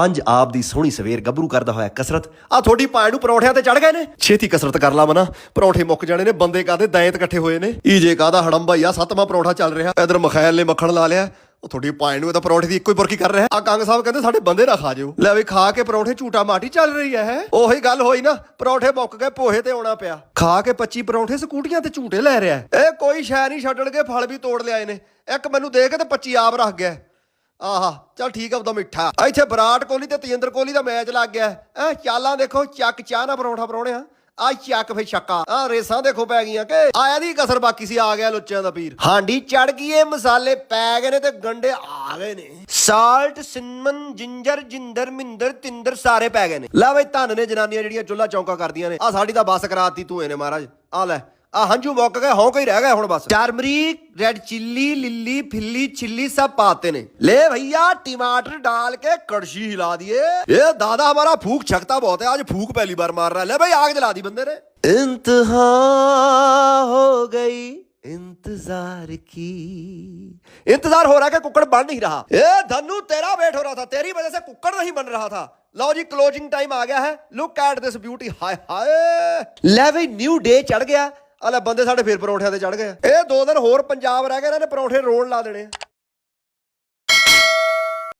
ਪੰਜ ਆਪ ਦੀ ਸੋਹਣੀ ਸਵੇਰ ਗੱਭਰੂ ਕਰਦਾ ਹੋਇਆ ਕਸਰਤ। ਆ ਤੁਹਾਡੀ ਪਾਏ ਨੂੰ ਪਰੌਂਠਿਆਂ ਤੇ ਚੜ ਗਏ ਨੇ। ਛੇਤੀ ਕਸਰਤ ਕਰ ਲਾ ਮਨਾ। ਪਰੌਂਠੇ ਮੁੱਕ ਜਾਣੇ ਨੇ, ਬੰਦੇ ਕਾਦੇ ਦੈਂਤ ਇਕੱਠੇ ਹੋਏ ਨੇ? ਈਜੇ ਕਾਦਾ ਹੜੰਬਾ ਹੀ ਆ ਸੱਤਵਾਂ ਪਰੌਂਠਾ ਚੱਲ ਰਿਹਾ। ਇਧਰ ਮਖੈਲ ਨੇ ਮੱਖਣ ਲਾ ਲਿਆ। ਉਹ ਤੁਹਾਡੀ ਪਾਏ ਨੂੰ ਇਹ ਤਾਂ ਪਰੌਂਠੇ ਦੀ ਇੱਕੋ ਹੀ ਬੁਰਕੀ ਕਰ ਰਿਹਾ। ਆ ਕੰਗ ਸਾਹਿਬ ਕਹਿੰਦੇ, ਸਾਡੇ ਬੰਦੇ ਨਾ ਖਾ ਜਿਓ। ਲੈ ਵੀ ਖਾ ਕੇ ਪਰੌਂਠੇ ਝੂਟਾ ਮਾਟੀ ਚੱਲ ਰਹੀ ਹੈ, ਹੈਂ। ਉਹੀ ਗੱਲ ਹੋਈ ਨਾ। ਪਰੌਂਠੇ ਮੁੱਕ ਗਏ, ਪੋਹੇ ਤੇ ਆਉਣਾ ਪਿਆ। ਖਾ ਕੇ 25 ਪਰੌਂਠੇ ਸਕੂਟੀਆਂ ਤੇ ਝੂਟੇ ਲੈ ਰਿਹਾ ਇਹ ਕੋਈ ਸ਼ੈ ਨਹੀਂ, ਛੱਡਣਗੇ, ਫਲ ਵੀ ਤੋੜ ਲਿਆਏ ਨੇ। ਇੱਕ ਮੈਨੂੰ ਦੇ ਕੇ ਤੇ 25 ਆਪ ਰੱਖ ਗਿਆ ਆਹਾ, ਚੱਲ ਠੀਕ ਆ ਉਹਦਾ ਮਿੱਠਾ। ਇੱਥੇ ਵਿਰਾਟ ਕੋਹਲੀ ਤੇ ਤੇਜਿੰਦਰ ਕੋਹਲੀ ਦਾ ਮੈਚ ਲੱਗ ਗਿਆ। ਐ, ਚਾਲਾਂ ਦੇਖੋ, ਚੱਕ ਚਾਹ ਨਾ ਪਰੌਂਠਾ ਪਰੌਣਿਆ ਆ। ਚੱਕ ਫੇ ਛੱਕਾ। ਆ ਰੇਸਾਂ ਦੇਖੋ ਪੈ ਗਈਆਂ ਕਿ ਆਇਆ ਦੀ ਕਸਰ, ਬਾਕੀ ਸੀ, ਆ ਗਿਆ ਲੁੱਚਿਆਂ ਦਾ ਪੀਰ। ਹਾਂਡੀ, ਚੜ ਗਈ ਏ, ਮਸਾਲੇ ਪੈ ਗਏ ਨੇ ਤੇ ਗੰਡੇ ਆ ਗਏ ਨੇ। ਸਾਲਟ ਸਿਨਮਨ ਜਿੰਜਰ, ਜਿੰਦਰ, ਮਿੰਦਰ, ਤਿੰਦਰ ਸਾਰੇ ਪੈ ਗਏ ਨੇ। ਲੈ ਬਈ, ਧੰਨ ਨੇ ਜਨਾਨੀਆਂ ਜਿਹੜੀਆਂ ਚੁੱਲਾ ਚੌਂਕਾ ਕਰਦੀਆਂ ਨੇ। ਆ ਸਾਡੀ ਤਾਂ ਬੱਸ ਕਰਾਤੀ ਤੂੰ ਇਹਨੇ, ਮਹਾਰਾਜ। ਆ ਲੈ। ਆ ਹੰਝੂ ਮੁੱਕ ਗਏ ਹੌਂਕ ਹੀ ਰਹਿ ਗਏ ਹੁਣ ਬਸ ਟਰਮਰੀਕ ਰੈਡ ਚਿੱਲੀ ਲਿੱਲੀ ਫਿੱਲੀ सब पाते ਨੇ ले भैया टमाटर डाल के कड़छी हिला दिए। ये दादा हमारा फूक छकता बहुत है आज फूक पहली बार मार रहा है। ले भाई आग जला दी बंदे ने। इंतहा हो गई इंतज़ार की। इंतज़ार हो रहा है कि कुकड़ बन नहीं रहा। ए धनु तेरा वेट हो रहा था तेरी वजह से कुकड़ नहीं बन रहा था। लो जी क्लोजिंग टाइम आ गया है। लुक एट दिस ब्यूटी हाय हाय। ले भाई न्यू डे चढ़ गया। ਆ ਲੈ ਬੰਦੇ ਸਾਡੇ ਫੇਰ ਪਰੌਂਠਿਆਂ ਤੇ ਚੜ ਗਏ ਇਹ ਦੋ ਦਿਨ ਹੋਰ ਪੰਜਾਬ ਰਹਿ ਗਏ ਇਹਨਾਂ ਨੇ ਪਰੌਂਠੇ ਰੋਣ ਲਾ ਦੇਣੇ ਆ।